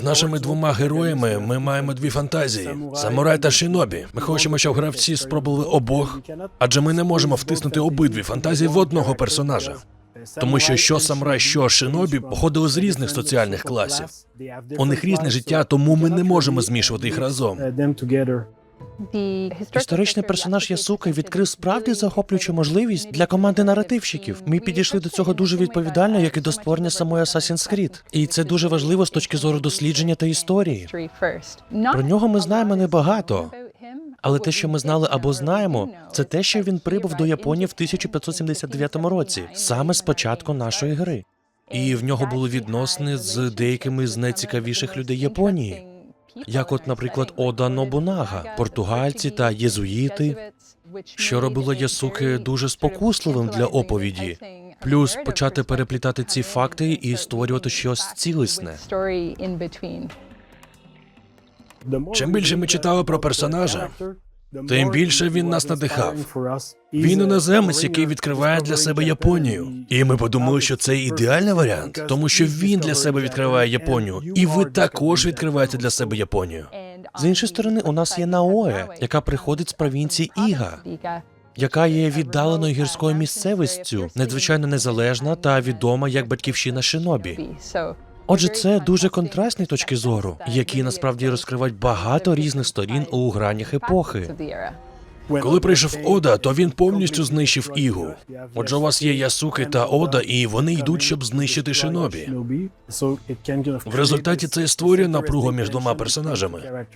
З нашими двома героями ми маємо дві фантазії: самурай та шинобі. Ми хочемо, щоб гравці спробували обох, адже ми не можемо втиснути обидві фантазії в одного персонажа. Тому що що самурай, що шинобі походили з різних соціальних класів. У них різне життя, тому ми не можемо змішувати їх разом. Історичний персонаж Ясуки відкрив справді захоплюючу можливість для команди наративщиків. Ми підійшли до цього дуже відповідально, як і до створення самої Assassin's Creed. І це дуже важливо з точки зору дослідження та історії. Про нього ми знаємо небагато. Але те, що ми знали або знаємо, це те, що він прибув до Японії в 1579 році, саме з початку нашої гри. І в нього були відносини з деякими з найцікавіших людей Японії, як, от, наприклад, Ода Нобунага, португальці та єзуїти, що робило Ясуки дуже спокусливим для оповіді. Плюс почати переплітати ці факти і створювати щось цілісне. Чим більше ми читали про персонажа, тим більше він нас надихав. Він іноземець, який відкриває для себе Японію. І ми подумали, що це ідеальний варіант, тому що він для себе відкриває Японію, і ви також відкриваєте для себе Японію. З іншої сторони, у нас є Наоe, яка приходить з провінції Іга, яка є віддаленою гірською місцевістю, надзвичайно незалежна та відома як батьківщина Шинобі. Отже, це дуже контрастні точки зору, які насправді розкривають багато різних сторін у гранях епохи. Коли прийшов Ода, то він повністю знищив Ігу. Отже, у вас є Ясуки та Ода, і вони йдуть, щоб знищити Шинобі. В результаті це створює напругу між двома персонажами.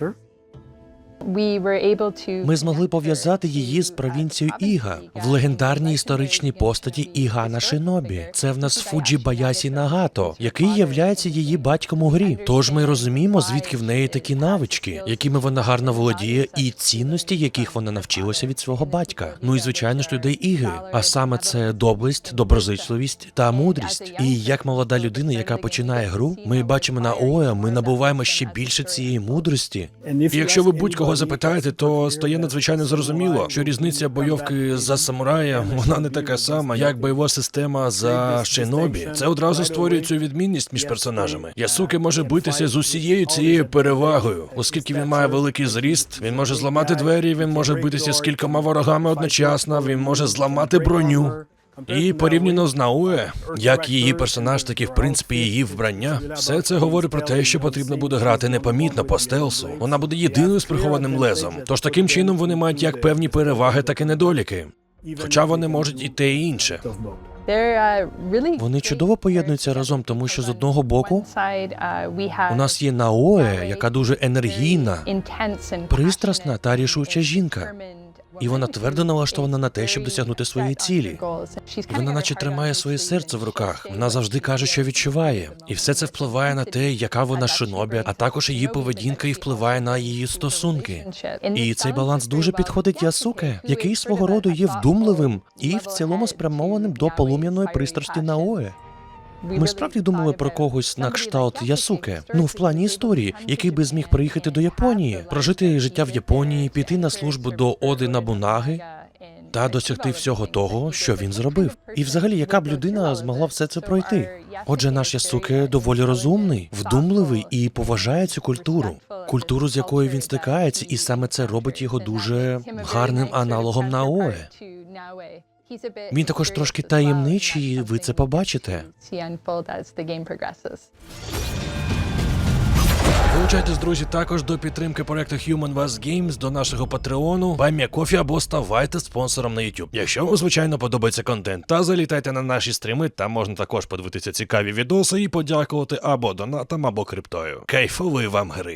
Ми змогли пов'язати її з провінцією Іга в легендарній історичній постаті Ігана Шинобі. Це в нас Фуджі Баясі Нагато, який являється її батьком у грі. Тож ми розуміємо, звідки в неї такі навички, якими вона гарно володіє, і цінності, яких вона навчилася від свого батька. Ну і звичайно ж людей Іги. А саме це доблесть, доброзичливість та мудрість. І як молода людина, яка починає гру, ми бачимо на Оя, ми набуваємо ще більше цієї мудрості. І якщо ви будь-кого запитаєте, то стає надзвичайно зрозуміло, що різниця бойовки за самурая вона не така сама, як бойова система за шинобі. Це одразу створює цю відмінність між персонажами. Ясуки може битися з усією цією перевагою, оскільки він має великий зріст. Він може зламати двері, він може битися з кількома ворогами одночасно. Він може зламати броню. І порівняно з Науе, як її персонаж, так і в принципі її вбрання, все це говорить про те, що потрібно буде грати непомітно по стелсу. Вона буде єдиною з прихованим лезом. Тож таким чином вони мають як певні переваги, так і недоліки. Хоча вони можуть і те, і інше. Вони чудово поєднуються разом, тому що з одного боку у нас є Наоe, яка дуже енергійна, пристрасна та рішуча жінка. І вона твердо налаштована на те, щоб досягнути своєї цілі. Вона наче тримає своє серце в руках. Вона завжди каже, що відчуває, і все це впливає на те, яка вона шинобі, а також її поведінка і впливає на її стосунки. І цей баланс дуже підходить Ясуке, який свого роду є вдумливим і в цілому спрямованим до полум'яної пристрасті Наоe. Ми справді думали про когось на кшталт Ясуке. Ну, в плані історії, який би зміг приїхати до Японії, прожити життя в Японії, піти на службу до Оди Набунаги та досягти всього того, що він зробив. І взагалі, яка б людина змогла все це пройти? Отже, наш Ясуке доволі розумний, вдумливий і поважає цю культуру, культуру, з якою він стикається, і саме це робить його дуже гарним аналогом Наоe. Він також трошки таємничий, і ви це побачите. Долучайтесь, друзі, також до підтримки проекту Human West Games, до нашого патреону, Кофі або ставайте спонсором на YouTube. Якщо вам звичайно подобається контент, та залітайте на наші стріми, там можна також подивитися цікаві відоси і подякувати або донатам, або криптою. Кайфової вам гри!